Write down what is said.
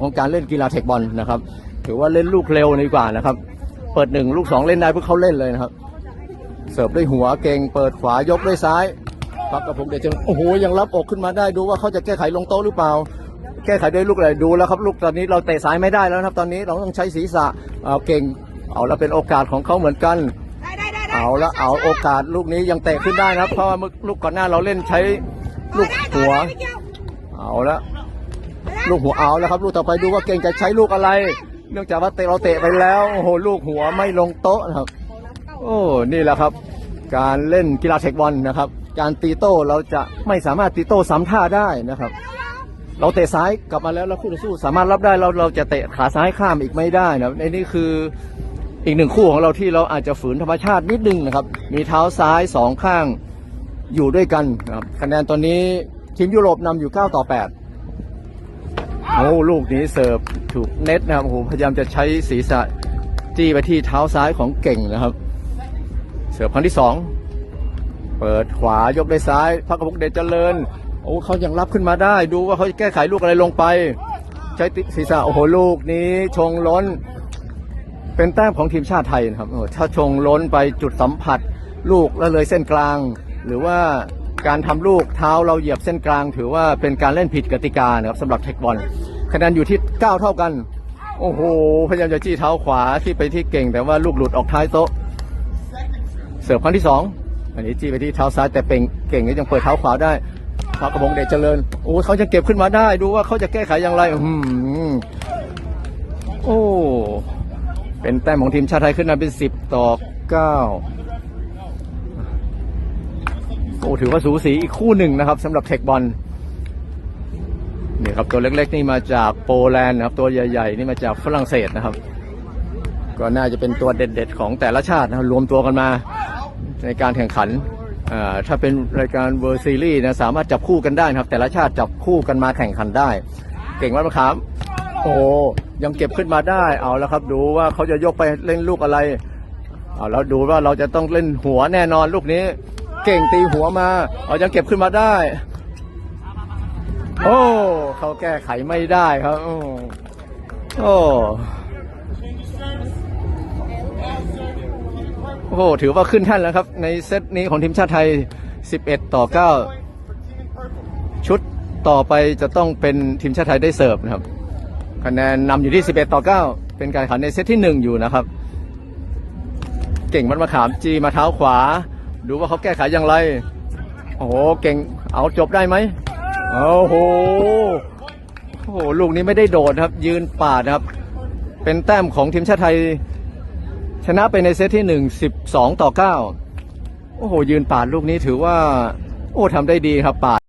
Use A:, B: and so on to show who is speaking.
A: ของการเล่นกีฬาเทคบอลนะครับ ถือว่าเล่นลูกเร็วดีกว่านะครับ เปิดหนึ่งลูกสองเล่นได้เพื่อเขาเล่นเลยนะครับ เสิร์ฟด้วยหัวเก่งเปิดขวายกด้วยซ้ายพักกับผมเดชโอ้โหยังรับอกขึ้นมาได้ดูว่าเขาจะแก้ไขลงโต๊ะหรือเปล่า แก้ไขด้วยลูกอะไรดูแล้วครับลูกตอนนี้เราเตะซ้ายไม่ได้แล้วนะครับ ตอนนี้เราต้องใช้ศีรษะเอาเก่งเอาแล้วเป็นโอกาสของเขาเหมือนกัน
B: ได้ได้ได้ได้
A: เอาละเอาโอกาสลูกนี้ยังเตะขึ้นได้นะครับเพราะว่าเมื่อลูกก่อนหน้าเราเล่นใช้ลูก
B: ได้
A: หัว
B: ได้ไม่เกี่ยว
A: เอาละ ลูกหัวเอาแล้วครับ ลูกต่อไปดูว่าเก่งจะใช้ลูกอะไร เนื่องจากว่าเตะเราเตะไปแล้วโอ้โหลูกหัวไม่ลงโต๊ะนะครับ โอ้นี่แหละครับ การเล่นกีฬาเทคบอลนะครับ การตีโต้เราจะไม่สามารถตีโต้ซ้ำท่าได้นะครับ เราเตะซ้ายกลับมาแล้วแล้วคู่ต่อสู้สามารถรับได้เราเราจะเตะขาซ้ายข้ามอีกไม่ได้นะครับในนี่คืออีกหนึ่งคู่ของเราที่เราอาจจะฝืนธรรมชาตินิดนึงนะครับ มีเท้าซ้ายสองข้างอยู่ด้วยกันนะครับคะแนนตอนนี้ทีมยุโรปนำอยู่ 9 ต่อ 8 อ้ลูกนี้เสิร์ฟถูกเน็ตนะครับโอ้โหพยายามจะใช้ศีรษะจี้ไปที่เท้าซ้ายของเก่งนะครับ เสิร์ฟครั้งที่สองเปิดขวายกด้วยซ้ายพักกระพุกเดชเจริญโอ้เขายังรับขึ้นมาได้ ดูว่าเขาจะแก้ไขลูกอะไรลงไป ใช้ศีรษะโอ้โหลูกนี้ชงล้น เป็นแต้มของทีมชาติไทยนะครับถ้าชงล้นไปจุดสัมผัส ลูกแล้วเลยเส้นกลาง หรือว่าการทำลูกเท้าเราเหยียบเส้นกลาง ถือว่าเป็นการเล่นผิดกติกานะครับสำหรับเทคบอล คะแนนอยู่ที่ 9 เท่ากัน โอ้โห พยายามจะจี้เท้าขวาที่ไปที่เก่ง แต่ว่าลูกหลุดออกท้ายโต๊ะ เสิร์ฟครั้งที่สองอันนี้จี้ไปที่เท้าซ้ายแต่เป็นเก่งก็ยังเปิดเท้าขวาได้พระกระพงเดชเจริญ โอ้เขาจะเก็บขึ้นมาได้ ดูว่าเขาจะแก้ไขอย่างไร อืมโอ้ เป็นแต้มของทีมชาติไทยขึ้นมาเป็นสิบต่อเก้าโอ้ ถือว่าสูสีอีกคู่หนึ่งนะครับสำหรับเทคบอล นี่ครับตัวเล็กๆนี่มาจากโปแลนด์นะครับ ตัวใหญ่ๆนี่มาจากฝรั่งเศสนะครับ ก็น่าจะเป็นตัวเด็ดๆของแต่ละชาตินะครับรวมตัวกันมาในการแข่งขันอ่าถ้าเป็นรายการเวอร์ซีรีส์นะสามารถจับคู่กันได้นะครับ แต่ละชาติจับคู่กันมาแข่งขันได้ เก่งมากนะครับโอ้ยังเก็บขึ้นมาได้เอาแล้วครับ ดูว่าเขาจะยกไปเล่นลูกอะไรเอาแล้วดูว่าเราจะต้องเล่นหัวแน่นอนลูกนี้ เก่งตีหัวมาเอายังเก็บขึ้นมาได้ โอ้เขาแก้ไขไม่ได้ครับ โอ้โอ้โอ้โหถือว่าขึ้นท่านแล้วครับ ในเซตนี้ของทีมชาติไทย 11 ต่อ 9 ชุดต่อไปจะต้องเป็นทีมชาติไทยได้เสิร์ฟนะครับ คะแนนนำอยู่ที่ 11 ต่อ 9 เป็นการแข่งขันในเซตที่ 1 อยู่นะครับ เก่งมันมาขามจีมาเท้าขวา ดูว่าเขาแก้ไขอย่างไร โอ้โห เก่งเอาจบได้ไหม โอ้โหโอ้โหลูกนี้ไม่ได้โดดครับ ยืนปาดครับ เป็นแต้มของทีมชาติไทย ชนะไปในเซตที่หนึ่งสิบสองต่อเก้าโอ้โห ยืนปาดลูกนี้ถือว่า โอ้ทำได้ดีครับปาด